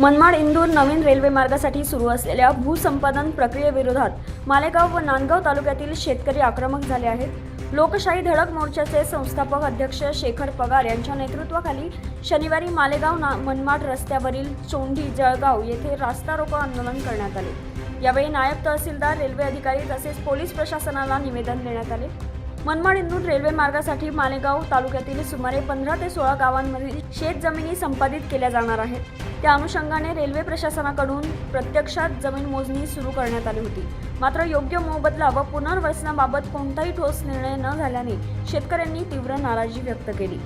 मनमाड इंदूर नवीन रेल्वे मार्गासाठी सुरू असलेल्या भूसंपादन प्रक्रियेविरोधात मालेगाव व नांदगाव तालुक्यातील शेतकरी आक्रमक झाले आहेत. लोकशाही धडक मोर्चाचे संस्थापक अध्यक्ष शेखर पगार यांच्या नेतृत्वाखाली शनिवारी मालेगाव ना मनमाड रस्त्यावरील चोंडी जळगाव येथे रास्ता रोको आंदोलन करण्यात आले. यावेळी नायब तहसीलदार रेल्वे अधिकारी तसेच पोलीस प्रशासनाला निवेदन देण्यात आले. मनमाड इंदूर रेल्वे मार्गासाठी मालेगाव तालुक्यातील सुमारे पंधरा ते सोळा गावांमधील शेत जमिनी संपादित केल्या जाणार आहेत. त्या अनुषंगाने रेल्वे प्रशासनाकडून प्रत्यक्षात जमीन मोजणी सुरू करण्यात आली होती. मात्र योग्य मोबदला व पुनर्वसनाबाबत कोणताही ठोस निर्णय न झाल्याने शेतकऱ्यांनी तीव्र नाराजी व्यक्त केली.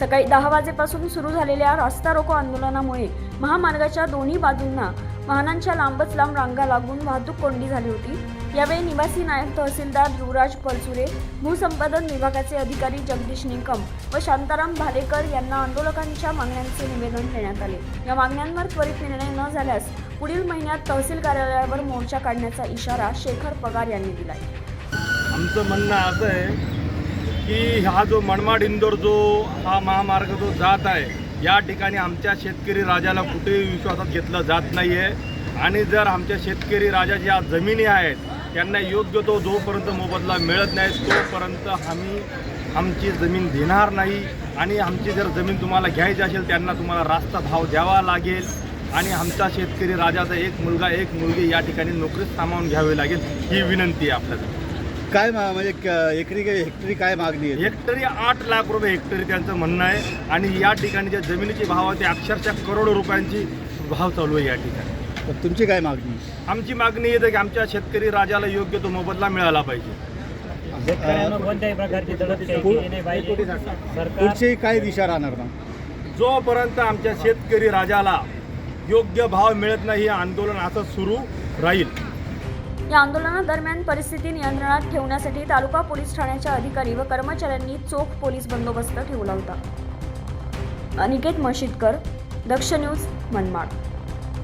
सकाळी दहा वाजेपासून सुरू झालेल्या रास्ता रोको आंदोलनामुळे महामार्गाच्या दोन्ही बाजूंना वाहनांच्या लांबच लांब रांगा लागून वाहतूक कोंडी झाली होती. यावेळी निवासी नायब तहसीलदार युवराज पलसुरे भूसंपादन विभागाचे अधिकारी जगदीश निकम व शांताराम भालेकर यांना आंदोलकांच्या मागण्यांचे निवेदन देण्यात आले. या मागण्यांवर त्वरित निर्णय न झाल्यास पुढील महिन्यात तहसील कार्यालयावर मोर्चा काढण्याचा इशारा शेखर पगार यांनी दिला आमचं म्हणणं असं आहे की हा जो मनमाड इंदोर जो हा महामार्ग जो जात आहे या ठिकाणी आमच्या शेतकरी राजाला कुठेही विश्वासात घेतलं जात नाही आहे आणि जर आमच्या शेतकरी राजा ज्या जमिनी आहेत त्यांना योग्य तो जोपर्यंत मोबदला मिळत नाही तोपर्यंत आम्ही आमची जमीन देणार नाही. आणि आमची जर जमीन तुम्हाला घ्यायची असेल त्यांना तुम्हाला रास्ता भाव द्यावा लागेल. आणि आमचा शेतकरी राजाचा एक मुलगा एक मुलगी या ठिकाणी नोकरीत सामावून घ्यावी लागेल ही विनंती आहे आपल्याला. काय मा- म्हणजे एकरी काय हेक्टरी काय मागणी आहे? हेक्टरी आठ लाख रुपये हेक्टरी त्यांचं म्हणणं आहे. आणि या ठिकाणी ज्या जमिनीची भाव आहे ते अक्षरशः करोडो रुपयांची भाव चालू आहे या ठिकाणी. तर तुमची काय मागणी? आमची मागणी येते की आमच्या शेतकरी राजाला योग्य तो मोबदला मिळाला पाहिजे. शेतकऱ्यांना कोणत्याही प्रकारची दडप केली नाही पाहिजे. सरकार पुढची काय दिशा राहणार मग? जोपर्यंत आमच्या शेतकरी राजाला योग्य भाव मिळत नाही हे आंदोलन असं सुरू राहील. या आंदोलनादरम्यान परिस्थिती नियंत्रणात ठेवण्यासाठी तालुका पोलीस ठाण्याच्या अधिकारी व कर्मचाऱ्यांनी चोख पोलीस बंदोबस्त ठेवला होता. अनिकेत मशिदकर दक्ष न्यूज मनमाड.